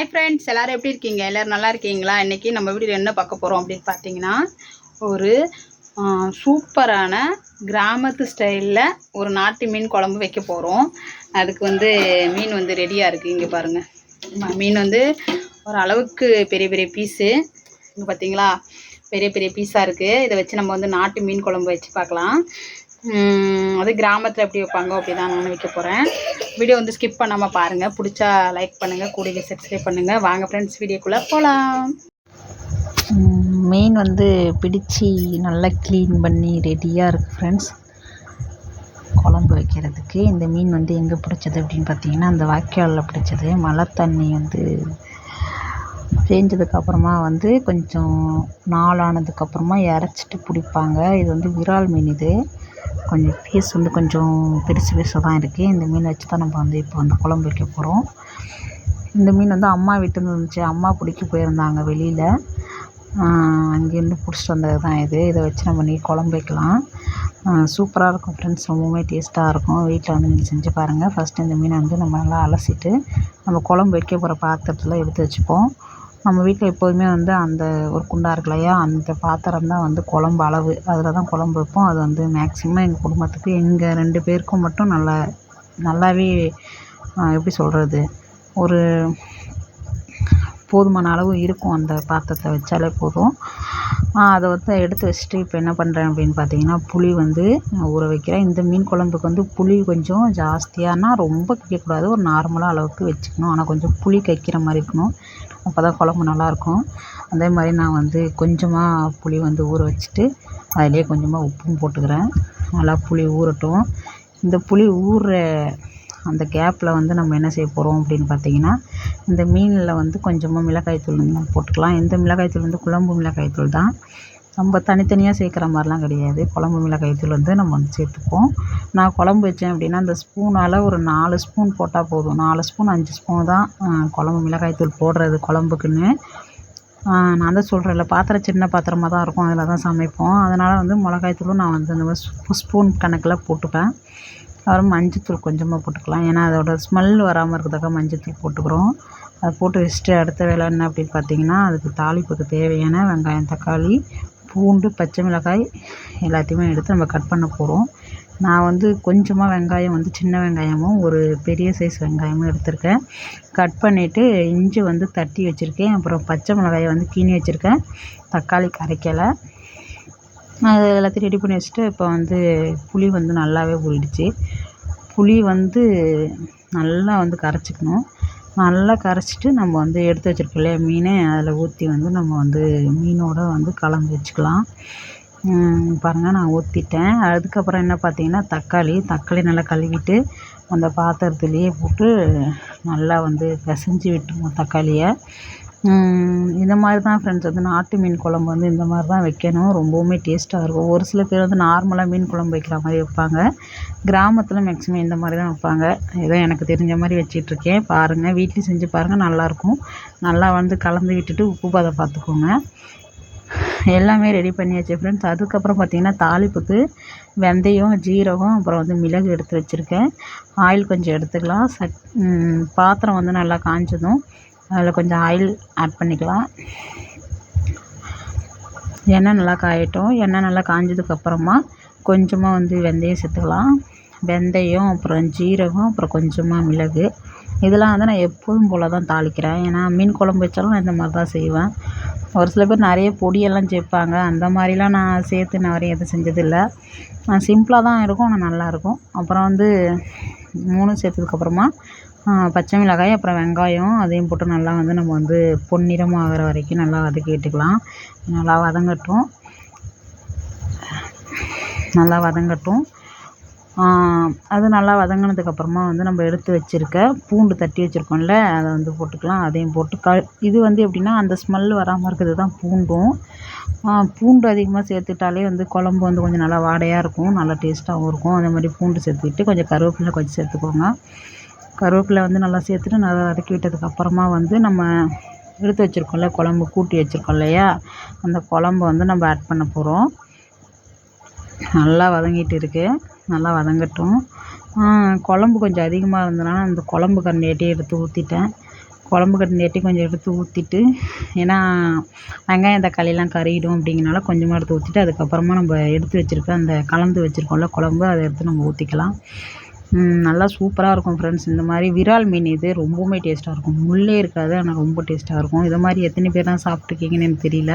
Hi friends எல்லோரும் எப்படி இருக்கீங்க? எல்லோரும் நல்லா இருக்கீங்களா? இன்றைக்கி நம்ம வீடியோ என்ன பார்க்க போகிறோம் அப்படின்னு பார்த்தீங்கன்னா ஒரு சூப்பரான கிராமத்து ஸ்டைலில் ஒரு நாட்டு மீன் குழம்பு வைக்க போகிறோம் அதுக்கு வந்து மீன் வந்து ரெடியாக இருக்குது இங்கே பாருங்கள் மீன் வந்து ஒரு அளவுக்கு பெரிய பெரிய பீஸு இங்கே பார்த்தீங்களா? பெரிய பெரிய பீஸாக இருக்குது இதை வச்சு நம்ம வந்து நாட்டு மீன் குழம்பு வச்சு பார்க்கலாம். அது கிராமத்தில் எப்படி வைப்பாங்க அப்படி தான் நான் வைக்க போகிறேன் வீடியோ வந்து ஸ்கிப் பண்ணாமல் பாருங்கள் பிடிச்சா லைக் பண்ணுங்கள் கூடிய சப்ஸ்கிரைப் பண்ணுங்கள் வாங்க ஃப்ரெண்ட்ஸ் வீடியோக்குள்ளே போகலாம் மீன் வந்து பிடிச்சி நல்லா க்ளீன் பண்ணி ரெடியாக இருக்குது ஃப்ரெண்ட்ஸ் குழம்பு வைக்கிறதுக்கு. இந்த மீன் வந்து எங்கே பிடிச்சது அப்படின்னு பார்த்தீங்கன்னா அந்த வாய்க்காலில் பிடிச்சது. மழை தண்ணி வந்து தேஞ்சதுக்கப்புறமா வந்து கொஞ்சம் நாளானதுக்கப்புறமா இறச்சிட்டு பிடிப்பாங்க. இது வந்து விரால் மீன் இது. கொஞ்சம் பீஸ் வந்து கொஞ்சம் பெருசு பெருசாக தான் இருக்குது இந்த மீனை வச்சு தான் நம்ம வந்து இப்போ வந்து குழம்பு வைக்க போகிறோம் இந்த மீன் வந்து அம்மா வீட்டுன்னு இருந்துச்சு அம்மா பிடிக்க போயிருந்தாங்க வெளியில். அங்கேருந்து பிடிச்சிட்டு வந்தது தான் இது. இதை வச்சு நம்ம நீ குழம்பு வைக்கலாம். சூப்பராக இருக்கும் ஃப்ரெண்ட்ஸ் ரொம்பவுமே டேஸ்ட்டாக இருக்கும். வீட்டில் வந்து நீங்கள் செஞ்சு பாருங்கள் ஃபஸ்ட்டு இந்த மீனை வந்து நம்ம நல்லா அலசிட்டு நம்ம குழம்பு வைக்க போகிற பாத்திரத்தில் எடுத்து வச்சுப்போம். நம்ம வீட்டில் எப்போதுமே வந்து அந்த ஒரு குண்டா இருக்குது இல்லையா? அந்த பாத்திரம் தான் வந்து குழம்பு அளவு. அதில் தான் குழம்பு வைப்போம். அது வந்து மேக்ஸிமம் எங்கள் குடும்பத்துக்கு எங்கள் ரெண்டு பேருக்கும் மட்டும் நல்லா நல்லாவே எப்படி சொல்கிறது ஒரு போதுமான அளவு இருக்கும் அந்த பாத்திரத்தில் வச்சாலே போதும். அதை வந்து எடுத்து வச்சுட்டு இப்போ என்ன பண்ணுறேன் அப்படின்னு பார்த்தீங்கன்னா புளி வந்து நான் ஊற வைக்கிறேன். இந்த மீன் குழம்புக்கு வந்து புளி கொஞ்சம் ஜாஸ்தியானா ரொம்ப வைக்கக்கூடாது. ஒரு நார்மலாக அளவுக்கு வச்சுக்கணும். ஆனால் கொஞ்சம் புளி கைக்கிற மாதிரி இருக்கணும். அப்போ தான் குழம்பு நல்லாயிருக்கும். அதே மாதிரி நான் வந்து கொஞ்சமாக புளி வந்து ஊற வச்சுட்டு அதிலே கொஞ்சமாக உப்பும் போட்டுக்கிறேன். நல்லா புளி ஊறட்டும். இந்த புளி ஊற அந்த கேப்பில் வந்து நம்ம என்ன செய்ய போகிறோம் அப்படின்னு பார்த்தீங்கன்னா இந்த மீனில் வந்து கொஞ்சமாக மிளகாய்த்தூள் நம்ம போட்டுக்கலாம். இந்த மிளகாய்த்தூள் வந்து குழம்பு மிளகாய்த்தூள் தான். நம்ம தனித்தனியாக சேர்க்குற மாதிரிலாம் கிடையாது. குழம்பு மிளகாய்த்தூள் வந்து நம்ம வந்து சேர்த்துப்போம். நான் குழம்பு வச்சேன் அப்படின்னா அந்த ஸ்பூனால் ஒரு நாலு ஸ்பூன் போட்டால் போதும். நாலு ஸ்பூன் அஞ்சு ஸ்பூன் தான் குழம்பு மிளகாய்த்தூள் போடுறது குழம்புக்குன்னு. நான் தான் சொல்கிறேன்ல பாத்திரம் சின்ன பாத்திரமாக தான் இருக்கும். அதில் தான் சமைப்போம். அதனால் வந்து மிளகாய்த்தூளும் நான் வந்து அந்த மாதிரி ஸ்பூன் கணக்கில் போட்டுப்பேன். அப்புறம் மஞ்சத்தூள் கொஞ்சமாக போட்டுக்கலாம். ஏன்னா அதோட ஸ்மெல் வராமல் இருக்கிறதுக்காக மஞ்சத்தூள் போட்டுக்கிறோம். அதை போட்டு வச்சுட்டு அடுத்த வேலை என்ன அப்படின்னு பார்த்தீங்கன்னா அதுக்கு தாளிப்புக்கு தேவையான வெங்காயம் தக்காளி பூண்டு பச்சை மிளகாய் எல்லாத்தையுமே எடுத்து நம்ம கட் பண்ண போகிறோம் நான் வந்து கொஞ்சமாக வெங்காயம் வந்து சின்ன வெங்காயமும் ஒரு பெரிய சைஸ் வெங்காயமும் எடுத்திருக்கேன். கட் பண்ணிவிட்டு இஞ்சி வந்து தட்டி வச்சுருக்கேன். அப்புறம் பச்சை மிளகாயை வந்து கீனி வச்சுருக்கேன். தக்காளி கரைக்கலை. அது எல்லாத்தையும் ரெடி பண்ணி வச்சுட்டு இப்போ வந்து புளி வந்து நல்லாவே ஊறிடுச்சு. புளி வந்து நல்லா வந்து கரைச்சிக்கணும். நல்லா கரைச்சிட்டு நம்ம வந்து எடுத்து வச்சிருக்கோம் இல்லையா மீனை. அதில் ஊற்றி வந்து நம்ம வந்து மீனோட வந்து கலந்து வச்சுக்கலாம். பாருங்கள் நான் ஊற்றிட்டேன் அதுக்கப்புறம் என்ன பார்த்தீங்கன்னா தக்காளி தக்காளி நல்லா கழுவிட்டு அந்த பாத்திரத்துலேயே போட்டு நல்லா வந்து பிசைஞ்சு விட்டுருவோம் தக்காளியை. இந்த மாதிரி தான் ஃப்ரெண்ட்ஸ் வந்து நாட்டு மீன் குழம்பு வந்து இந்த மாதிரி தான் வைக்கணும். ரொம்பவுமே டேஸ்ட்டாக இருக்கும். ஒரு சில பேர் வந்து நார்மலாக மீன் குழம்பு வைக்கிற மாதிரி வைப்பாங்க. கிராமத்தில் மேக்ஸிமம் இந்த மாதிரி தான் வைப்பாங்க. ஏதோ எனக்கு தெரிஞ்ச மாதிரி வச்சிட்ருக்கேன் பாருங்கள் வீட்லேயும் செஞ்சு பாருங்கள் நல்லாயிருக்கும் நல்லா வந்து கலந்து விட்டுட்டு உப்பு பதம் பார்த்துக்கோங்க எல்லாமே ரெடி பண்ணியாச்சு ஃப்ரெண்ட்ஸ் அதுக்கப்புறம் பார்த்திங்கன்னா தாளிப்புக்கு வெந்தயம் ஜீரகம் அப்புறம் வந்து மிளகு எடுத்து வச்சுருக்கேன். ஆயில் கொஞ்சம் எடுத்துக்கலாம். சட் பாத்திரம் வந்து நல்லா காஞ்சதும் அதில் கொஞ்சம் ஆயில் ஆட் பண்ணிக்கலாம். எண்ணெய் நல்லா காயட்டும். எண்ணெய் நல்லா காஞ்சதுக்கப்புறமா கொஞ்சமாக வந்து வெந்தயம் சேர்த்துக்கலாம். வெந்தயம் அப்புறம் ஜீரகம் அப்புறம் கொஞ்சமாக மிளகு. இதெல்லாம் வந்து நான் எப்போதும் போல் தான் தாளிக்கிறேன். ஏன்னா மீன் குழம்பு வச்சாலும் நான் இந்த மாதிரி தான் செய்வேன். ஒரு சில பேர் நிறைய பொடியெல்லாம் சேர்ப்பாங்க. அந்த மாதிரிலாம் நான் சேர்த்து நான் வரையும் எதுவும் செஞ்சதில்லை. நான் சிம்பிளாக தான் இருக்கும் ஆனால் நல்லாயிருக்கும் அப்புறம் வந்து மூணும் சேர்த்ததுக்கப்புறமா பச்சை மிளகாய் அப்புறம் வெங்காயம் அதையும் போட்டு நல்லா வந்து நம்ம வந்து பொன்னிறம் ஆகிற வரைக்கும் நல்லா வதக்கி விட்டுக்கலாம். நல்லா வதங்கட்டும். நல்லா வதங்கட்டும். அது நல்லா வதங்கினதுக்கப்புறமா வந்து நம்ம எடுத்து வச்சுருக்க பூண்டு தட்டி வச்சுருக்கோம்ல அதை வந்து போட்டுக்கலாம். அதையும் போட்டு க இது வந்து எப்படின்னா அந்த ஸ்மெல் வராமல் இருக்கிறது தான் பூண்டும். பூண்டு அதிகமாக சேர்த்துட்டாலே வந்து குழம்பு வந்து கொஞ்சம் நல்லா வாடையாக இருக்கும் நல்லா டேஸ்ட்டாகவும் இருக்கும். அதே மாதிரி பூண்டு சேர்த்துக்கிட்டு கொஞ்சம் கருவேப்பிலை கொஞ்சம் சேர்த்துக்கோங்க. கருவேப்பிலை வந்து நல்லா சேர்த்துட்டு நல்லா வதக்கி விட்டதுக்கப்புறமா வந்து நம்ம எடுத்து வச்சுருக்கோம்ல குழம்பு கூட்டி வச்சுருக்கோம் இல்லையா? அந்த குழம்ப வந்து நம்ம ஆட் பண்ண போகிறோம் நல்லா வதங்கிட்டு இருக்கு. நல்லா வதங்கட்டும். குழம்பு கொஞ்சம் அதிகமாக இருந்ததுனால அந்த குழம்பு கரண்டியாட்டியே எடுத்து ஊற்றிட்டேன் குழம்பு கட்டினேட்டி கொஞ்சம் எடுத்து ஊற்றிட்டு ஏன்னா வெங்காயம் தக்காளிலாம் கறியிடும் அப்படிங்கனால கொஞ்சமாக எடுத்து ஊற்றிட்டு அதுக்கப்புறமா நம்ம எடுத்து வச்சுருக்க அந்த கலந்து வச்சுருக்கோம்ல குழம்பு அதை எடுத்து நம்ம ஊற்றிக்கலாம் நல்லா சூப்பராக இருக்கும் ஃப்ரெண்ட்ஸ் இந்த மாதிரி விரால் மீன் இது ரொம்பவுமே டேஸ்ட்டாக இருக்கும். முள்ளே இருக்காது ஆனால் ரொம்ப டேஸ்ட்டாக இருக்கும். இதை மாதிரி எத்தனை பேர் தான் சாப்பிட்ருக்கீங்கன்னு எனக்கு தெரியல.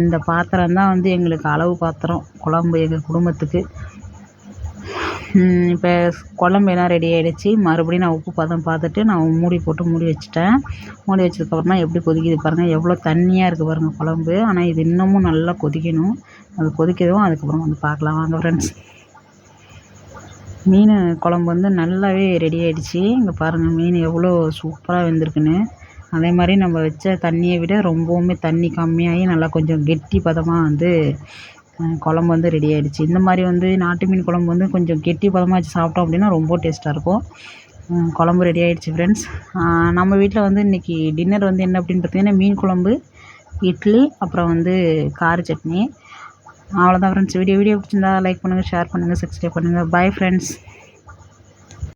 இந்த பாத்திரம் தான் வந்து எங்களுக்கு அளவு பாத்திரம். குழம்பு எங்கள் குடும்பத்துக்கு. இப்போ குழம்பு எல்லாம் ரெடி ஆகிடுச்சு மறுபடியும் நான் உப்பு பதம் பார்த்துட்டு நான் மூடி போட்டு மூடி வச்சுட்டேன். மூடி வச்சதுக்கப்புறமா எப்படி கொதிக்குது பாருங்கள் எவ்வளோ தண்ணியாக இருக்குது பாருங்கள் குழம்பு. ஆனால் இது இன்னமும் நல்லா கொதிக்கணும். அது கொதிக்கிறதும் அதுக்கப்புறம் வந்து பார்க்கலாம். வாங்க ஃப்ரெண்ட்ஸ் மீன் குழம்பு வந்து நல்லாவே ரெடி ஆகிடுச்சி இங்கே பாருங்கள் மீன் எவ்வளோ சூப்பராக வெந்திருக்குன்னு. அதே மாதிரி நம்ம வச்ச தண்ணியை விட ரொம்பவுமே தண்ணி கம்மியாகி நல்லா கொஞ்சம் கெட்டி பதமாக வந்து குழம்பு வந்து ரெடி ஆகிடுச்சி இந்த மாதிரி வந்து நாட்டு மீன் குழம்பு வந்து கொஞ்சம் கெட்டி பதமாக வச்சு சாப்பிட்டோம் அப்படின்னா ரொம்ப டேஸ்ட்டாக இருக்கும். குழம்பு ரெடி ஆகிடுச்சி ஃப்ரெண்ட்ஸ் நம்ம வீட்டில் வந்து இன்றைக்கி டின்னர் வந்து என்ன அப்படின்னு பார்த்தீங்கன்னா மீன் குழம்பு இட்லி அப்புறம் வந்து கார சட்னி. அவ்வளோதான் ஃப்ரெண்ட்ஸ் வீடியோ வீடியோ பிடிச்சிருந்தா லைக் பண்ணுங்கள் ஷேர் பண்ணுங்கள் சப்ஸ்கிரைப் பண்ணுங்கள் பை ஃப்ரெண்ட்ஸ்